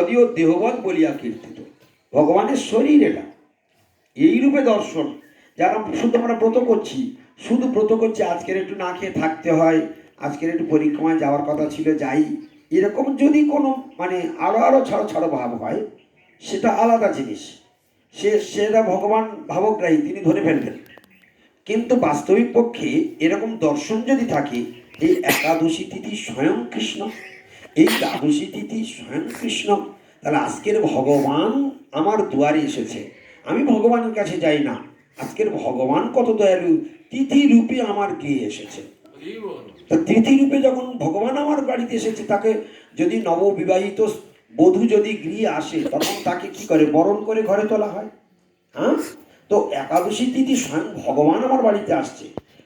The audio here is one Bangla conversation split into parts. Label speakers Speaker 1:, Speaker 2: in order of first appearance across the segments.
Speaker 1: যদিও দেহবৎ বলিয়া কীর্তিত, ভগবানের শরীর এটা। এই রূপে দর্শন, যারা শুধু আমরা ব্রত করছি, শুধু ব্রত করছি, আজকের একটু না খেয়ে থাকতে হয়, আজকের একটু পরিক্রমায় যাওয়ার কথা ছিল, যাই। এরকম যদি কোনো মানে আরও আরও ছাড়ো ছাড়ো ভাব হয়, সেটা আলাদা জিনিস। সে, সেটা ভগবান ভাবগ্রাহী, তিনি ধরে ফেলবেন। কিন্তু বাস্তবিক পক্ষে এরকম দর্শন যদি থাকে, এই একাদশী তিথি স্বয়ং কৃষ্ণ। এই দ্বাদশী তিথি স্বয়ং কৃষ্ণ তাহলে আজকের ভগবান আমার দুয়ারে এসেছে। আমি ভগবানের কাছে যাই না। আজকের ভগবান কত দয়ালু, তিথি রূপে আমার গিয়ে এসেছে। তিথি রূপে যখন ভগবান আমার বাড়িতে এসেছে, তাকে যদি নববিবাহিত বধূ যদি গৃহে আসে, তখন তাকে কি করে? বরণ করে ঘরে তোলা হয়? হ্যাঁ? তো একাদশী তিথি স্বয়ং ভগবান আমার বাড়িতে আসছে।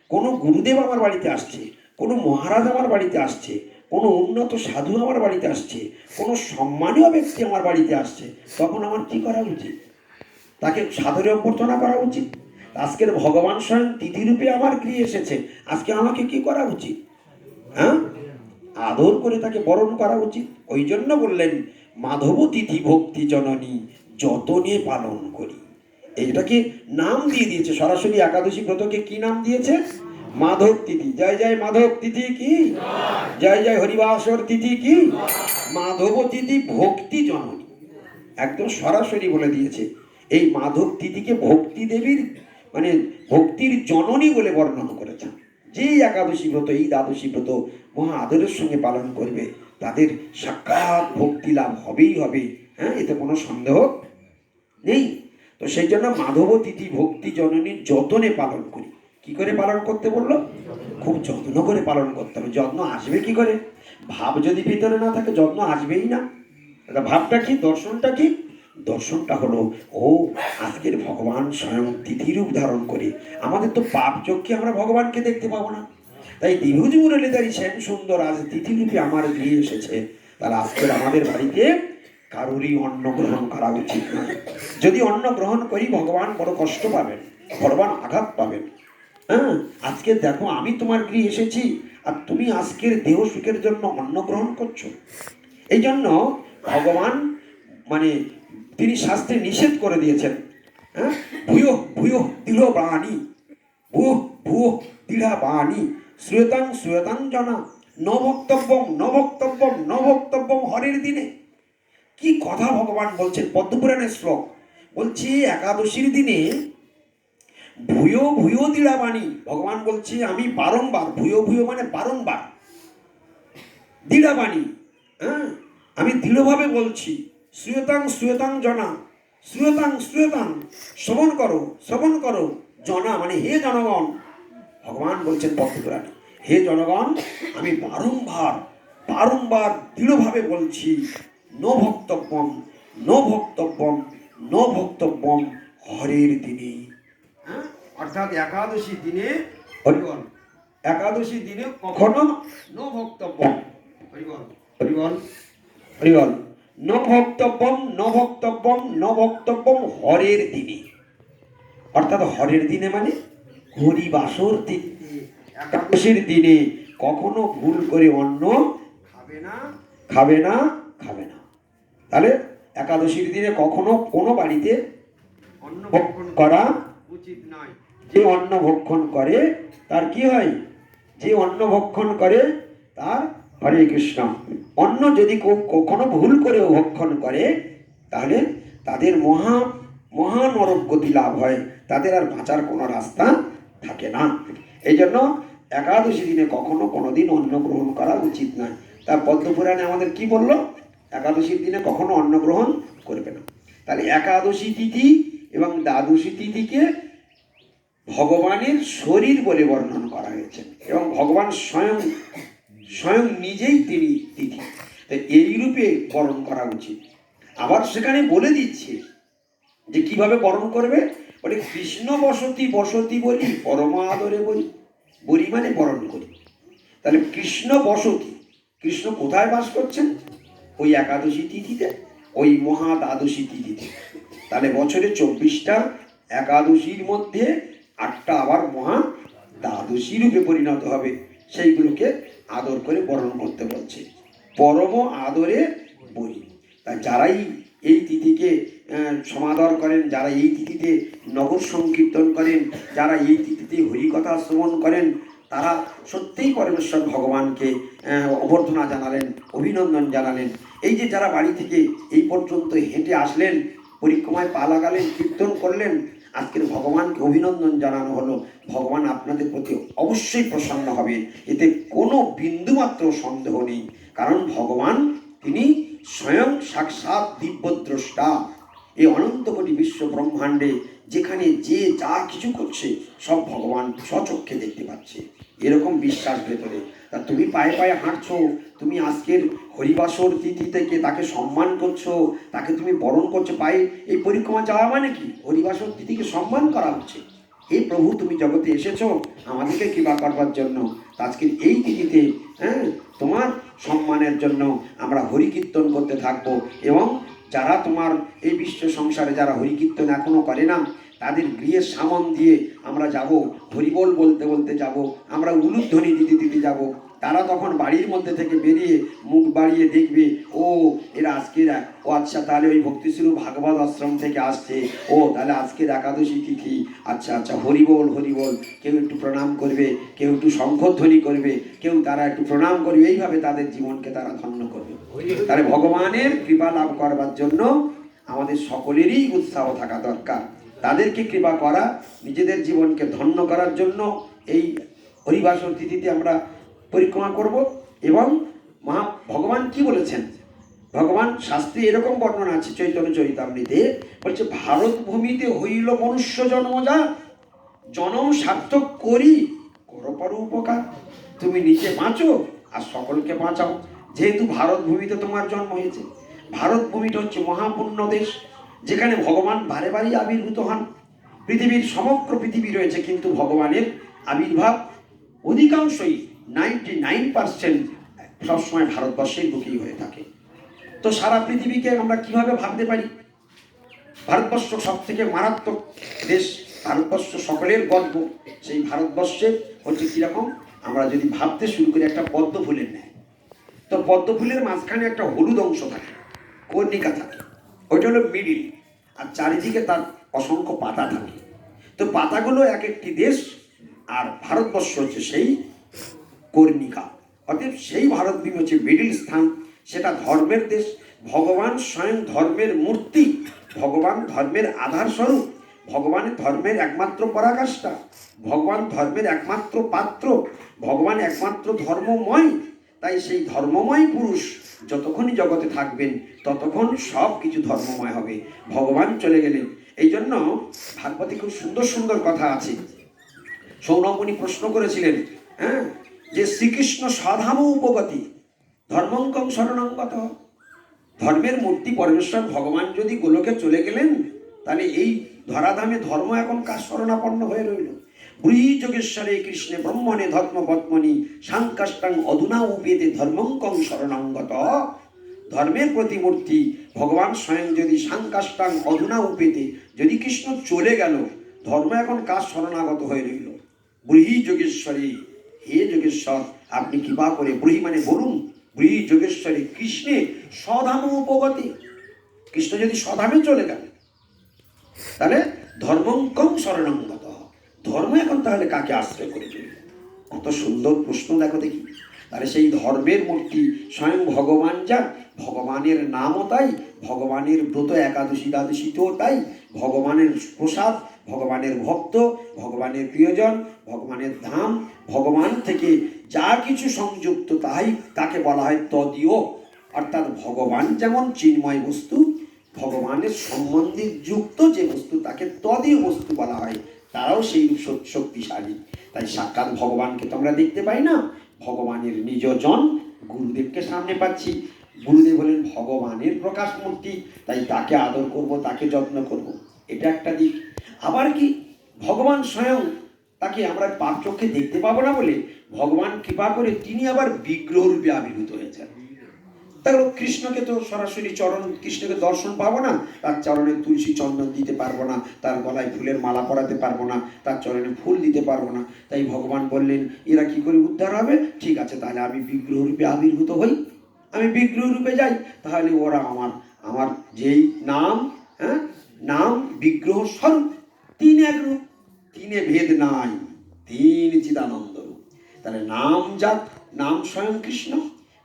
Speaker 1: কোনো গুরুদেব আমার বাড়িতে আসছে। কোনো মহারাজ আমার বাড়িতে আসছে। কোনো উন্নত সাধু আমার বাড়িতে আসছে, কোনো সম্মানীয় ব্যক্তি আমার বাড়িতে আসছে, তখন আমার কি করা উচিত? তাকে সাদরে অভ্যর্থনা করা উচিত? আজকের ভগবান স্বয়ং তিথিরূপে আমার গৃহে এসেছে, আজকে আমাকে কি করা উচিত? হ্যাঁ? আদর করে তাকে বরণ করা উচিত? ওই জন্য বললেন, মাধব তিথি ভক্তি জননী, যতনে পালন করি। এইটাকে নাম দিয়ে দিয়েছে। সরাসরি একাদশী ব্রতকে কি নাম দিয়েছে? মাধব তিথি। জয় জয় মাধব তিথি কি? জয় জয় হরিবাসর তিথি কি? মাধব তিথি ভক্তি জননী। একদম সরাসরি বলে দিয়েছে। এই মাধব তিথিকে ভক্তি দেবীর মানে ভক্তির জননী বলে বর্ণনা করেছেন যেই একাদশী ব্রত, এই দ্বাদশী ব্রত মহা আদরের সঙ্গে পালন করবে, তাদের সাক্ষাৎ ভক্তি লাভ হবেই হবে। হ্যাঁ এতে কোনো সন্দেহ নেই। তো সেই জন্য মাধব তিথি ভক্তি জননীর যতনে পালন করি। কি করে পালন করতে বলল? খুব যত্ন করে পালন করতে হবে। যত্ন আসবে কি করে? ভাব যদি ভিতরে না থাকে, যত্ন আসবেই না। ভাবটা কি? দর্শনটা কি? দর্শনটা হলো, ও আজকের ভগবান স্বয়ং তিথিরূপ ধারণ করে। আমাদের তো পাপ চোখে আমরা ভগবানকে দেখতে পাবো না। তাই দ্বিভুজ মুরলীধারী শ্যাম সুন্দর আজ তিথিরূপে আমার গৃহে এসেছে। তাহলে আজকের আমাদের বাড়িতে কারোরই অন্ন গ্রহণ করা উচিত নয়। যদি অন্ন গ্রহণ করি, ভগবান বড় কষ্ট পাবেন, ভগবান আঘাত পাবেন। হ্যাঁ আজকে দেখো, আমি তোমার গৃহে এসেছি, আর তুমি আজকের দেহ সুখের জন্য অন্ন গ্রহণ করছ। এই জন্য ভগবান মানে তিনি শাস্ত্রে নিষেধ করে দিয়েছেন হ্যাঁ ভূয় ভূয় দৃঢ় বাণী ভূ ভূ দৃঢ় বাণী, শ্রুয়তাং শ্রুয়তাং জনা ন বক্তব্যম ন বক্তব্যম ন বক্তব্যম হরের দিনে। কি কথা ভগবান বলছেন? পদ্মপুরাণের শ্লোক। বলছি, একাদশীর দিনে ভূয় ভূয় দৃঢ় বাণী ভগবান বলছে, আমি বারংবার, ভূয় ভূয় মানে বারংবার দৃঢ় বাণী হ্যাঁ? আমি দৃঢ়ভাবে বলছি, শ্রুয়তাং শ্রুয়তাং জনা, শ্রুয়তাং শ্রুয়তাং, শ্রবণ করো শ্রবণ করো, জনা মানে হে জনগণ। ভগবান বলছেন পদ্মপুরাণে হে জনগণ, আমি বারংবার বারংবার দৃঢ়ভাবে বলছি, ন ভক্তব্যম ন ভক্তব্যম ন ভক্তব্যম হরের দিনে হ্যাঁ? অর্থাৎ একাদশী দিনে হরিবল। একাদশী দিনে কখনো ন ভক্তব্যম হরিবল হরিবল হরিবল। ন ভক্তব্যম ন ভক্তব্যম ন ভক্তব্যম হরের দিনে। অর্থাৎ হরের দিনে মানে হরিবাসর তিথি একাদশীর দিনে কখনো ভুল করে অন্ন খাবে না খাবে না খাবে না। তাহলে একাদশীর দিনে কখনো কোনো বাড়িতে অন্ন করা উচিত নয়। যে অন্ন ভক্ষণ করে, তার কি হয়? যে অন্ন ভক্ষণ করে, তার হরে কৃষ্ণ। অন্ন যদি কখনো ভুল করেও ভক্ষণ করে, তাহলে তাদের মহা মহা নরক গতি লাভ হয়। তাদের আর বাঁচার কোনো রাস্তা থাকে না। এই জন্য একাদশী দিনে কখনো কোনোদিন অন্ন গ্রহণ করা উচিত নয়। তা পদ্মপুরাণে আমাদের কি বলল? একাদশীর দিনে কখনো অন্ন গ্রহণ করবে না। তাহলে একাদশী তিথি এবং দ্বাদশী তিথিকে ভগবানের শরীর বলে বর্ণনা করা হয়েছে। এবং ভগবান স্বয়ং স্বয়ং নিজেই তিনি তিথি। তাই এই রূপে বরণ করা উচিত। আবার সেখানে বলে দিচ্ছে যে কীভাবে বরণ করবে? বলে কৃষ্ণ বসতি বসতি বলি, পরম আদরে বলি বলি মানে বরণ করি। তাহলে কৃষ্ণ বসতি, কৃষ্ণ কোথায় বাস করছেন? ওই একাদশী তিথিতে, ওই মহা দ্বাদশী তিথিতে। তাহলে বছরে চব্বিশটা একাদশীর মধ্যে আটটা আবার মহা দ্বাদশী রূপে পরিণত হবে। সেইগুলোকে আদর করে বরণ করতে বলছে। পরম আদরে বলি। তা যারাই এই তিথিকে সমাদর করেন, যারা এই তিথিতে নগর সংকীর্তন করেন, যারা এই তিথিতে হরিকথা শ্রবণ করেন, তারা সত্যিই পরমেশ্বর ভগবানকে অভ্যর্থনা জানালেন, অভিনন্দন জানালেন। এই যে যারা বাড়ি থেকে এই পর্যন্ত হেঁটে আসলেন, পরিক্রমায় পা লাগালেন, কীর্তন করলেন আজকের ভগবানকে অভিনন্দন জানানো হলো। ভগবান আপনাদের প্রতি অবশ্যই প্রসন্ন হবে। এতে কোনো বিন্দুমাত্র সন্দেহ নেই। কারণ ভগবান তিনি স্বয়ং সাক্ষাৎ দিব্যদ্রষ্টা। এই অনন্ত কোটি বিশ্ব ব্রহ্মাণ্ডে যেখানে যে যা কিছু করছে, সব ভগবান স্বচক্ষে দেখতে পাচ্ছে। এরকম বিশ্বাস ভেতরে তা তুমি পায়ে পায়ে হাঁটছো, তুমি আজকের হরিবাসর তিথি থেকে তাকে সম্মান করছ, তাকে তুমি বরণ করছ, পায়ে এই পরিক্রমা যাওয়া মানে কি? হরিবাসর তিথিকে সম্মান করা হচ্ছে। হে প্রভু, তুমি জগতে এসেছ, আমাদেরকে কৃপা করবার জন্য। আজকের এই তিথিতে হ্যাঁ তোমার সম্মানের জন্য আমরা হরি কীর্তন করতে থাকব এবং যারা তোমার এই বিশ্ব সংসারে যারা হরি কীর্তন এখনও করে না তাদের গৃহের সামন দিয়ে আমরা যাব, হরিবোল বলতে বলতে যাব, আমরা উলুধ্বনি দিতে দিতে যাব। তারা তখন বাড়ির মধ্যে থেকে বেরিয়ে মুখ বাড়িয়ে দেখবে, ও, এরা আজকের ও আচ্ছা তাহলে ওই ভক্তিস্বরূপ ভাগবত আশ্রম থেকে আসছে। ও, তাহলে আজকের একাদশী তিথি। আচ্ছা আচ্ছা হরিবল হরিবল। কেউ একটু প্রণাম করবে, কেউ একটু শঙ্খধ্বনি করবে, কেউ তারা একটু প্রণাম করবে, এইভাবে তাদের জীবনকে তারা ধন্য করবে। তাহলে ভগবানের কৃপা লাভ করবার জন্য আমাদের সকলেরই উৎসাহ থাকা দরকার। তাদেরকে কৃপা করা, নিজেদের জীবনকে ধন্য করার জন্য এই হরিবাসর তিথিতে আমরা পরিক্রমা করব এবং মহা, ভগবান কি বলেছেন? ভগবান শাস্ত্রে এরকম বর্ণনা আছে, চৈতন্য চরিতামৃতে, বলছে, ভারত ভূমিতে হইল মনুষ্য জন্মজা জনম সার্থক করি করো পর উপকার। তুমি নিজে বাঁচো আর সকলকে বাঁচাও। যেহেতু ভারত ভূমিতে তোমার জন্ম হয়েছে, ভারত ভূমিটা হচ্ছে মহাপূর্ণ দেশ। যেখানে ভগবান বারে বারে আবির্ভূত হন। পৃথিবীর সমগ্র পৃথিবী রয়েছে, কিন্তু ভগবানের আবির্ভাব অধিকাংশই নাইনটি নাইন পার্সেন্ট সবসময় ভারতবর্ষের বুকেই হয়ে থাকে। তো সারা পৃথিবীকে আমরা কীভাবে ভাবতে পারি? ভারতবর্ষ সব থেকে মারাত্মক দেশ, ভারতবর্ষ সকলের গর্ব। সেই ভারতবর্ষে হচ্ছে কীরকম? আমরা যদি ভাবতে শুরু করি, একটা পদ্ম ফুলের ন্যায়। তো পদ্ম ফুলের মাঝখানে একটা হলুদ অংশ থাকে, কর্ণিকা থাকে। ওইটা হলো মিডিল। আর চারিদিকে তার অসংখ্য পাতা থাকে। তো পাতাগুলো এক একটি দেশ আর ভারতবর্ষ হচ্ছে সেই কর্ণিকা। অতএব সেই ভারতভূমি হচ্ছে মিডিল স্থান। সেটা ধর্মের দেশ। ভগবান স্বয়ং ধর্মের মূর্তি। ভগবান ধর্মের আধার স্বরূপ। ভগবান ধর্মের একমাত্র পরাকাষ্ঠা। ভগবান ধর্মের একমাত্র পাত্র। ভগবান একমাত্র ধর্মময়। তাই সেই ধর্মময় পুরুষ যতক্ষণই জগতে থাকবেন, ততক্ষণ সব কিছু ধর্মময় হবে। ভগবান চলে গেলেন। এই জন্য ভাগবতী খুব সুন্দর সুন্দর কথা আছে। সৌনমণি প্রশ্ন করেছিলেন হ্যাঁ যে শ্রীকৃষ্ণ সাধাম উপগতি, ধর্মঙ্কং শরণাঙ্গত ধর্মের মূর্তি পরমেশ্বর ভগবান যদি গোলকে চলে গেলেন, তাহলে এই ধরাধামে ধর্ম এখন কার শরণাপন্ন হয়ে রইল? ব্রী যোগেশ্বরে কৃষ্ণে ব্রহ্মণে ধর্ম সাংকাষ্টাং অধুনা উপেতে ধর্মঙ্কং শরণাঙ্গত ধর্মের প্রতিমূর্তি ভগবান স্বয়ং যদি সাংকাষ্টাং অধুনা উপেতে যদি কৃষ্ণ চলে গেল, ধর্ম এখন কার শরণাগত হয়ে রইল? ব্রী যোগেশ্বরী হে যোগেশ্বর, আপনি কৃপা করে ব্রী মানে বলুন ব্রী যোগেশ্বরী কৃষ্ণে স্বধাম উপগতি? কৃষ্ণ যদি স্বধামে চলে গেল তাহলে ধর্মঙ্কম শরণাঙ্গত। ধর্ম এখন তাহলে কাকে আশ্রয় করে চলবে কত সুন্দর প্রশ্ন দেখো দেখি। তাহলে সেই ধর্মের মূর্তি স্বয়ং ভগবান যা ভগবানের নামও তাই, ভগবানের ব্রত একাদশী দ্বাদশীতেও তাই, ভগবানের প্রসাদ, ভগবানের ভক্ত, ভগবানের প্রিয়জন, ভগবানের ধাম, ভগবান থেকে যা কিছু সংযুক্ত তাই, তাকে বলা হয় তদীয়। অর্থাৎ ভগবান যেমন চিন্ময় বস্তু, ভগবানের সম্বন্ধে যুক্ত যে বস্তু, তাকে তদীয় বস্তু বলা হয়। তারাও সেই শক্তিশালী। তাই সাক্ষাৎ ভগবানকে তো আমরা দেখতে পাই না। ভগবানের নিজজন গুরুদেবকে সামনে পাচ্ছি। গুরুদেব হলেন ভগবানের প্রকাশ মূর্তি তাই তাকে আদর করব, তাকে যত্ন করব। এটা একটা দিক। আবার কি? ভগবান স্বয়ং তাকে আমরা পাপ চোখে দেখতে পাবো না বলে? ভগবান কৃপা করে তিনি আবার বিগ্রহ রূপে আবির্ভূত তাহলে কৃষ্ণকে তো সরাসরি চরণ, কৃষ্ণকে দর্শন পাবো না, তার চরণে তুলসী চন্দন দিতে পারব না, তার গলায় ফুলের মালা পরাতে পারব না, তার চরণে ফুল দিতে পারব না। তাই ভগবান বললেন, এরা কি করে উদ্ধার হবে? ঠিক আছে, তাহলে আমি বিগ্রহ রূপে আবির্ভূত হই। আমি বিগ্রহ রূপে যাই, তাহলে ওরা আমার আমার যেই নাম হ্যাঁ? নাম বিগ্রহ স্বরূপ, তিন এক রূপ, তিনে ভেদ নাই, তিন চিদানন্দ রূপ। তাহলে নাম যাক নাম স্বয়ং কৃষ্ণ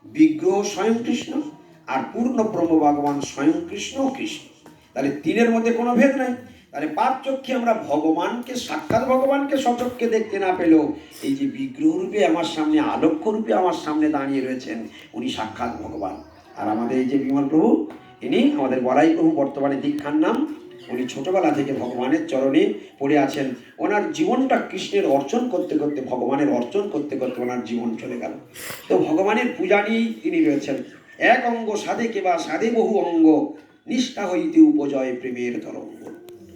Speaker 1: বিগ্রহ স্বয়ং কৃষ্ণ আর পূর্ণ ব্রহ্ম ভগবান স্বয়ং কৃষ্ণ কৃষ্ণ। তাহলে তিনের মধ্যে কোনো ভেদ নাই। তাহলে পাঁচ চক্ষে আমরা ভগবানকে, সাক্ষাৎ ভগবানকে সচক্ষে দেখতে না পেলেও এই যে বিগ্রহ রূপে আমার সামনে আলোক্য রূপে আমার সামনে দাঁড়িয়ে রয়েছেন উনি সাক্ষাৎ ভগবান। আর আমাদের এই যে বিমল প্রভু, ইনি আমাদের বলাই প্রভু বর্তমানে দীক্ষার নাম উনি ছোটবেলা থেকে ভগবানের চরণে পড়ে আছেন। ওনার জীবনটা কৃষ্ণের অর্চন করতে করতে, ভগবানের অর্চন করতে করতে ওনার জীবন চলে গেল। তো ভগবানের পূজা নিয়েই তিনি রয়েছেন। এক অঙ্গ সাধে কেবা, সাধে বহু অঙ্গ, নিষ্ঠা হইতে উপজয় প্রেমের তরঙ্গ।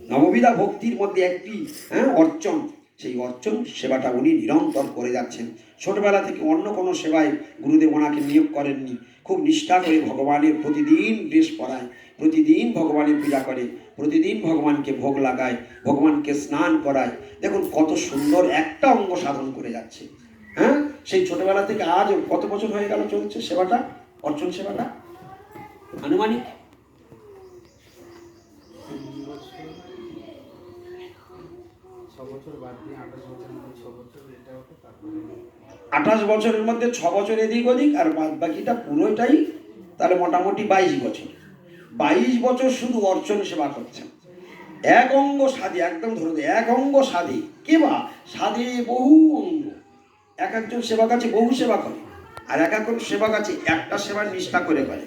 Speaker 1: নববিধা ভক্তির মধ্যে একটি হ্যাঁ অর্চন। সেই অর্চন সেবাটা উনি নিরন্তর করে যাচ্ছেন। ছোটবেলা থেকে অন্য কোনো সেবায় গুরুদেব ওনাকে নিয়োগ করেননি। খুব নিষ্ঠা করে ভগবানের প্রতিদিন ড্রেস পরায় প্রতিদিন ভগবানের পূজা করে, প্রতিদিন ভগবানকে ভোগ লাগায়, ভগবানকে স্নান করায়। দেখুন, কত সুন্দর একটা অঙ্গ সাধন করে যাচ্ছে। হ্যাঁ? সেই ছোটবেলা থেকে আজ কত বছর হয়ে গেল চলছে সেবাটা? অর্চন সেবাটা? আনুমানিক?
Speaker 2: আঠাশ বছরের মধ্যে ছ বছর
Speaker 1: এদিক ওদিক, আর বাদ বাকিটা পুরোটাই তাহলে মোটামুটি বাইশ বছর। বাইশ বছর শুধু অর্চন সেবা করছেন এক অঙ্গ সাধে, একদম ধরুন এক অঙ্গ সাধে। কে বা? সাধে বহু অঙ্গ। এক একজন সেবা কাছে বহু সেবা করে। আর এক একজন সেবা কাছে একটা সেবার নিষ্ঠা করে করে।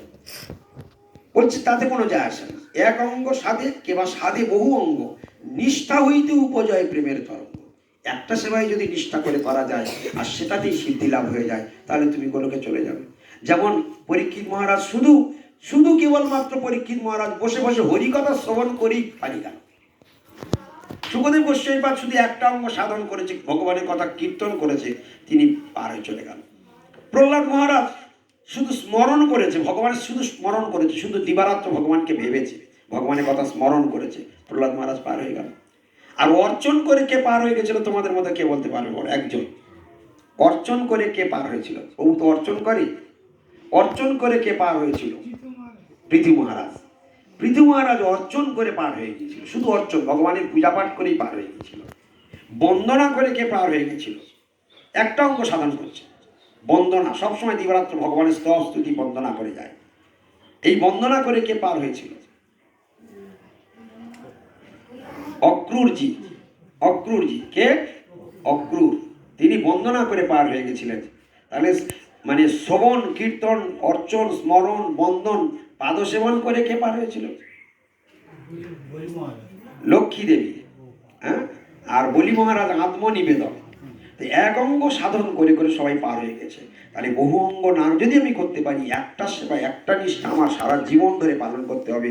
Speaker 1: বলছে, তাতে কোনো যায় আসে না। এক অঙ্গ সাধে কেবা সাধে বহু অঙ্গ। নিষ্ঠা হইতে উপজয় প্রেমের তরঙ্গ। একটা সেবায় যদি নিষ্ঠা করে করা যায়, আর সেটাতেই সিদ্ধি লাভ হয়ে যায়, তাহলে তুমি গোলকে চলে যাবে। যেমন পরীক্ষিত মহারাজ শুধু শুধু কেবলমাত্র পরীক্ষিত মহারাজ বসে বসে হরিকথা শ্রবণ করেই পারি গেল। সুখদেব গোস্বামীপাদ শুধু একটা অঙ্গ সাধন করেছে, ভগবানের কথা কীর্তন করেছে, তিনি পার হয়ে চলে গেল। প্রহ্লাদ মহারাজ শুধু স্মরণ করেছে ভগবানের শুধু স্মরণ করেছে, শুধু দিবারাত্র ভগবানকে ভেবেছে, ভগবানের কথা স্মরণ করেছে, প্রহ্লাদ মহারাজ পার হয়ে গেল। আর অর্চন করে কে পার হয়ে গেছিল তোমাদের মধ্যে কে বলতে পারবে বলো? একজন। অর্চন করে কে পার হয়েছিল? ও তো অর্চন করে অর্চন করে কে পার হয়েছিল? পৃথু মহারাজ। পৃথু মহারাজ অর্চন করে পার হয়ে গিয়েছিল। শুধু অর্চন, ভগবানের পূজা পাঠ করেই পার হয়ে গিয়েছিল। বন্দনা করে কে পার হয়ে গেছিল একটা অঙ্গ সাধন করছে। বন্দনা, সবসময় দিবারাত্র ভগবানের স্তব স্তুতি বন্দনা করে যায়। এই বন্দনা করে কে পার হয়েছিল? অক্রুরজি। অক্রুরজি। কে? অক্রুর। তিনি বন্দনা করে পার হয়ে গেছিলেন। তাহলে মানে শ্রবণ, কীর্তন, অর্চন, স্মরণ, বন্দন পাদসেবন করে কে পার হয়েছিল? লক্ষ্মী দেবী হ্যাঁ? আর বলি মহারাজ আত্মনিবেদন তো এক অঙ্গ সাধন করে করে সবাই পার হয়ে গেছে। তাহলে বহু অঙ্গ না, যদি আমি করতে পারি, একটা সেবা একটা নিষ্ঠা আমার সারা জীবন ধরে পালন করতে হবে।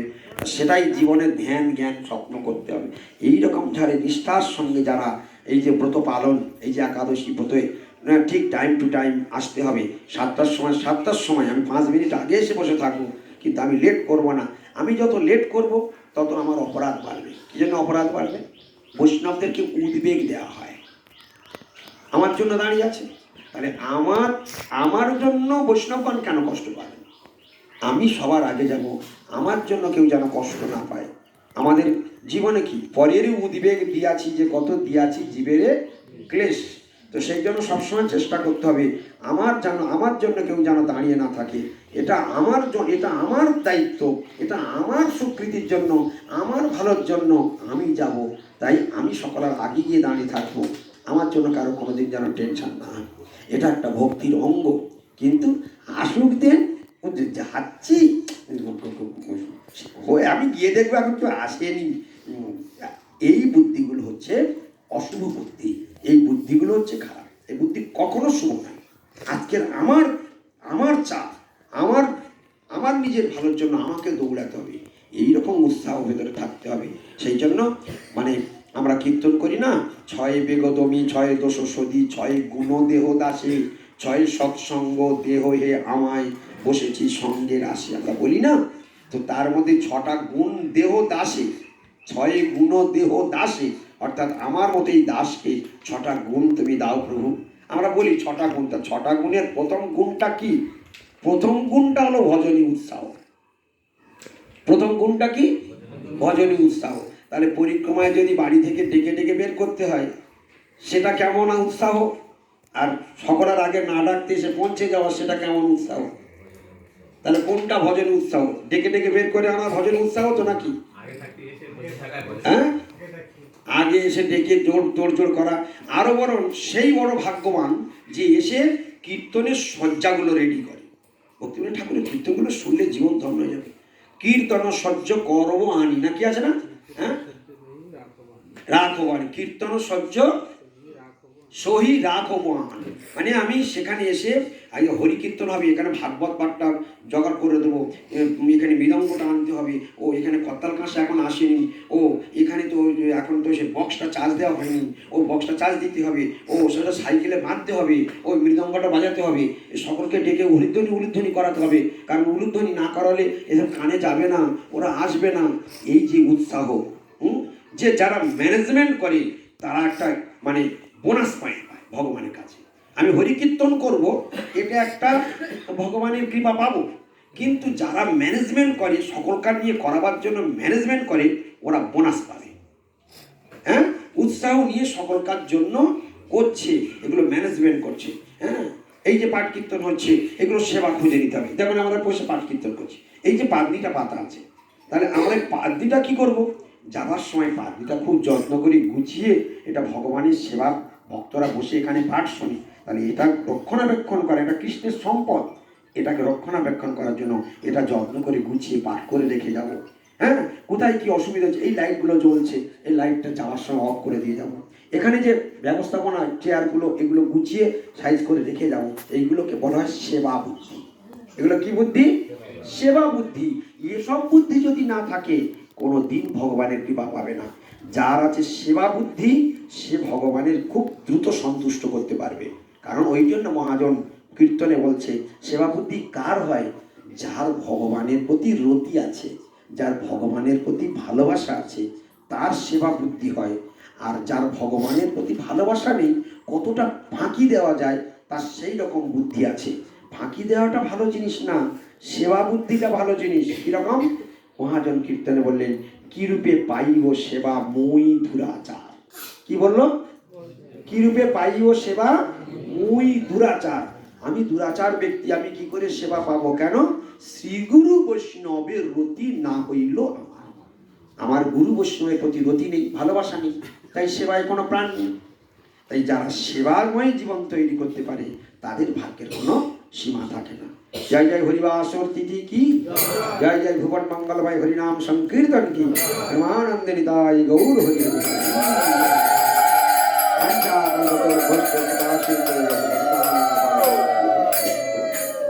Speaker 1: সেটাই জীবনের ধ্যান, জ্ঞান, স্বপ্ন করতে হবে। এই রকম ঝাড়ে নিষ্ঠার সঙ্গে যারা এই যে ব্রত পালন, এই যে একাদশী ব্রতে ঠিক টাইম টু টাইম আসতে হবে। সাতটার সময় সাতটার সময় আমি পাঁচ মিনিট আগে এসে বসে থাকব। কিন্তু আমি লেট করব না। আমি যত লেট করব, তত আমার অপরাধ বাড়বে। কী জন্য অপরাধ বাড়বে? বৈষ্ণবদেরকে উদ্বেগ দেওয়া হয়? আমার জন্য দাঁড়িয়ে আছে। তাহলে আমার আমার জন্য বৈষ্ণবগণ কেন কষ্ট পাবে? আমি সবার আগে যাব। আমার জন্য কেউ যেন কষ্ট না পায়। আমাদের জীবনে কি? পরের উদ্বেগ দিয়াছি যে, কত দিয়াছি জীবেরে ক্লেশ। তো সেই জন্য সবসময় চেষ্টা করতে হবে। আমার যেন, আমার জন্য কেউ যেন দাঁড়িয়ে না থাকে। এটা আমার এটা আমার দায়িত্ব, এটা আমার স্বীকৃতির জন্য, আমার ভালোর জন্য আমি যাব। তাই আমি সকলের আগে গিয়ে দাঁড়িয়ে থাকব। আমার জন্য কারও কোনোদিন যেন টেনশন না এটা একটা ভক্তির অঙ্গ। কিন্তু আসুক দেন যাচ্ছি আমি গিয়ে দেখব, আমি কেউ আসেনি। এই বুদ্ধিগুলো হচ্ছে অশুভ বুদ্ধি। এই বুদ্ধিগুলো হচ্ছে খারাপ। এই বুদ্ধি কখনো শুভ নয়। আজকের আমার আমার চাপ আমার আমার নিজের ভালোর জন্য আমাকে দৌড়াতে হবে। এইরকম উৎসাহ ভেতরে থাকতে হবে। সেই জন্য মানে আমরা কীর্তন করি না, ছয় বেগদমি, ছয় দোষ সদি ছয় গুণ দেহ দাসে, ছয় সৎসঙ্গ দেহ হে আমায় বসেছি সঙ্গের আসি আমরা বলি না, তো তার মধ্যে ছটা গুণ দেহ দাসে, ছয় গুণ দেহ দাসে, অর্থাৎ আমার মতো এই দাসকে ছটা গুণ তুমি দাও প্রভু। আমরা বলি ছটা গুণ, তা ছটা গুণের প্রথম গুণটা কি? প্রথম গুণটা হলো ভজনী উৎসাহ। প্রথম গুণটা কি? ভজনী উৎসাহ। তাহলে পরিক্রমায় যদি বাড়ি থেকে ডেকে ডেকে বের করতে হয়, সেটা কেমন উৎসাহ? আর সকলের আগে না ডাকতে এসে পৌঁছে যাওয়া, সেটা কেমন উৎসাহ? তাহলে কোনটা ভজন উৎসাহ? ডেকে ডেকে বের করে আনা ভজন উৎসাহ তো নাকি? হ্যাঁ? আগে এসে ডেকে জোর তোড় জোর করা। আরও বরং সেই বড় ভাগ্যবান যে এসে কীর্তনের সজ্জাগুলো রেডি করে। ভক্তিবিনোদ ঠাকুরের কীর্তনগুলো শুনলে জীবন ধন্য হয়ে যাবে। কীর্তন সহ্য করব আনি। না, কি আছে না? হ্যাঁ? রাখবানি কীর্তন সহ্য সহি রাঘব মানে। আমি সেখানে এসে, আগে হরি কীর্তন হবে, এখানে ভাগবত পাঠটা জোগাড় করে দেবো। এখানে মৃদঙ্গটা আনতে হবে। ও, এখানে কত্তাল কাঁসা এখন আসেনি। ও, এখানে তো এখন তো সে বক্সটা চার্জ দেওয়া হয়নি। ও, বক্সটা চার্জ দিতে হবে। ও, সেটা সাইকেলে বাঁধতে হবে। ও, মৃদঙ্গটা বাজাতে হবে। সকলকে ডেকে উলুধ্বনি উলুধ্বনি করাতে হবে। কারণ উলুধ্বনি না করালে এসব কানে যাবে না, ওরা আসবে না। এই যে উৎসাহ, হুম? যে যারা ম্যানেজমেন্ট করে, তারা একটা মানে বোনাস পায়, ভগবানের কাছে। আমি হরিকীর্তন করব, এটা একটা ভগবানের কৃপা পাবো। কিন্তু যারা ম্যানেজমেন্ট করে, সকলকার নিয়ে করাবার জন্য ম্যানেজমেন্ট করে, ওরা বোনাস পাবে। হ্যাঁ? উৎসাহ নিয়ে সকলকার জন্য করছে, এগুলো ম্যানেজমেন্ট করছে। হ্যাঁ? এই যে পাঠ কীর্তন হচ্ছে, এগুলো সেবা খুঁজে নিতে হবে। যেমন আমরা বসে পাঠ কীর্তন করছি। এই যে পাগড়িটা পাতা আছে, তাহলে আমরা পাগড়িটা কী করব? যাবার সময় পাগড়িটা খুব যত্ন করে গুছিয়ে, এটা ভগবানের সেবা ভক্তরা বসে এখানে পাঠ শোনে, তাহলে এটা রক্ষণাবেক্ষণ করা, এটা কৃষ্ণের সম্পদ। এটাকে রক্ষণাবেক্ষণ করার জন্য এটা যত্ন করে গুছিয়ে পাঠ করে রেখে যাব। হ্যাঁ? কোথায় কি অসুবিধা হচ্ছে? এই লাইটগুলো জ্বলছে, এই লাইটটা যাওয়ার সময় অফ করে দিয়ে যাব। এখানে যে ব্যবস্থাপনা চেয়ারগুলো এগুলো গুছিয়ে সাইজ করে রেখে যাব, এইগুলোকে বলা হয় সেবা বুদ্ধি। এগুলো কি বুদ্ধি? সেবা বুদ্ধি। এসব বুদ্ধি যদি না থাকে কোনো দিন ভগবানের কৃপা পাবে না। যার আছে সেবা বুদ্ধি, সে ভগবানের খুব দ্রুত সন্তুষ্ট করতে পারবে। কারণ ওই জন্য মহাজন কীর্তনে বলছে, সেবা বুদ্ধি কার হয়? যার ভগবানের প্রতি রতি আছে, যার ভগবানের প্রতি ভালোবাসা আছে, তার সেবা বুদ্ধি হয়। আর যার ভগবানের প্রতি ভালোবাসা নেই, কতটা ফাঁকি দেওয়া যায়, তার সেই রকম বুদ্ধি আছে। ফাঁকি দেওয়াটা ভালো জিনিস না, সেবা বুদ্ধিটা ভালো জিনিস। কীরকম? মহাজন কীর্তনে বললেন কি রূপে পাইব সেবা মই দুরাচার? কি বলল? কি রূপে পাইব সেবা মই দুরাচার? আমি দুরাচার ব্যক্তি, আমি কি করে সেবা পাবো কেন? শ্রীগুরু বৈষ্ণবের রতি না হইল আমার। আমার গুরু বৈষ্ণবের প্রতি রতি নেই, ভালোবাসা নেই, তাই সেবায় কোনো প্রাণ নেই। তাই যারা সেবাময় জীবন তৈরি করতে পারে, তাদের ভাগ্যের কোনো সীমা থাকে না। জয় জয় হরিবাসর তিথি কি? জয় জয় ভুবন মঙ্গল ভাই হরিনাম সংকীর্তন কি? প্রেমানন্দে নিতাই গৌর হরি